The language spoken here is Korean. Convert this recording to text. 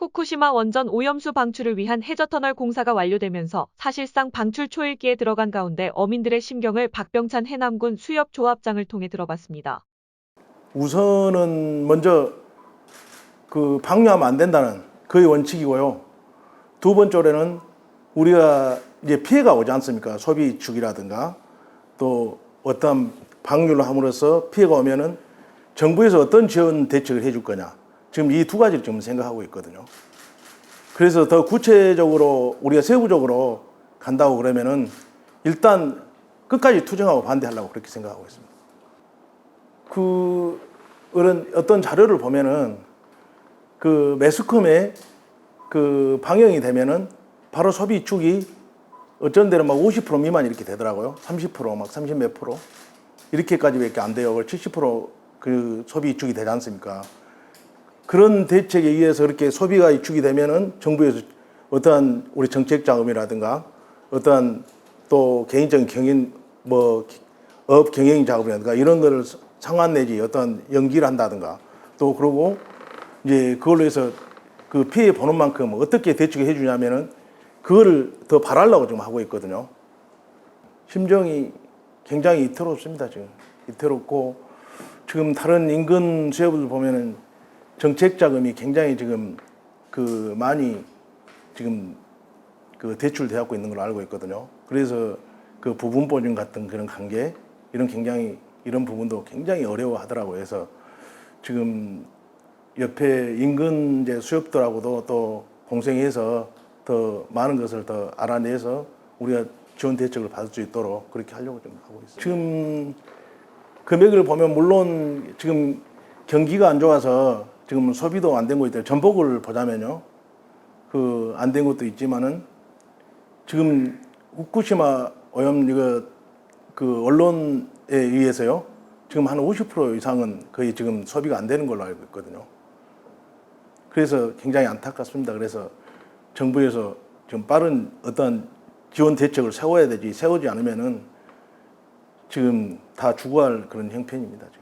후쿠시마 원전 오염수 방출을 위한 해저터널 공사가 완료되면서 사실상 방출 초일기에 들어간 가운데 어민들의 심경을 박병찬 해남군 수협조합장을 통해 들어봤습니다. 우선은 먼저 그 방류하면 안 된다는 그의 원칙이고요. 두 번째로는 우리가 이제 피해가 오지 않습니까? 소비 축이라든가 또 어떤 방류를 함으로써 피해가 오면은 정부에서 어떤 지원 대책을 해줄 거냐. 지금 이 두 가지를 지금 생각하고 있거든요. 그래서 더 구체적으로 우리가 세부적으로 간다고 그러면은 일단 끝까지 투쟁하고 반대하려고 그렇게 생각하고 있습니다. 그 어떤 자료를 보면은 그 매스컴에 그 방영이 되면은 바로 소비 축이 어쩐 데는 막 50% 미만 이렇게 되더라고요. 30%막 30 몇 프로 이렇게까지밖에 안 돼요. 70%그 소비 축이 되지 않습니까? 그런 대책에 의해서 그렇게 소비가 이축이 되면은 정부에서 어떠한 우리 정책 자금이라든가 어떠한 또 개인적인 경영 뭐 업 경영 작업이라든가 이런 거를 상환 내지 어떤 연기를 한다든가 또 그러고 이제 그걸로 해서 그 피해 보는 만큼 어떻게 대책을 해주냐면은 그거를 더 바라려고 지금 하고 있거든요. 심정이 굉장히 이태롭습니다 지금 이태롭고 지금 다른 인근 수협을 보면은 정책 자금이 굉장히 지금 그 많이 지금 그 대출되고 있는 걸로 알고 있거든요. 그래서 그 부분 보증 같은 그런 관계 이런 굉장히 이런 부분도 굉장히 어려워하더라고요. 그래서 지금 옆에 인근 이제 수협들하고도 또 공생해서 더 많은 것을 더 알아내서 우리가 지원 대책을 받을 수 있도록 그렇게 하려고 좀 하고 있어요. 지금 금액을 보면 물론 지금 경기가 안 좋아서 지금 소비도 안 된 거 있대요. 전복을 보자면요. 그 안 된 것도 있지만은 지금 후쿠시마 오염 이거 그 언론에 의해서요. 지금 한 50% 이상은 거의 지금 소비가 안 되는 걸로 알고 있거든요. 그래서 굉장히 안타깝습니다. 그래서 정부에서 좀 빠른 어떤 지원 대책을 세워야 되지 세우지 않으면은 지금 다 죽어갈 그런 형편입니다. 지금.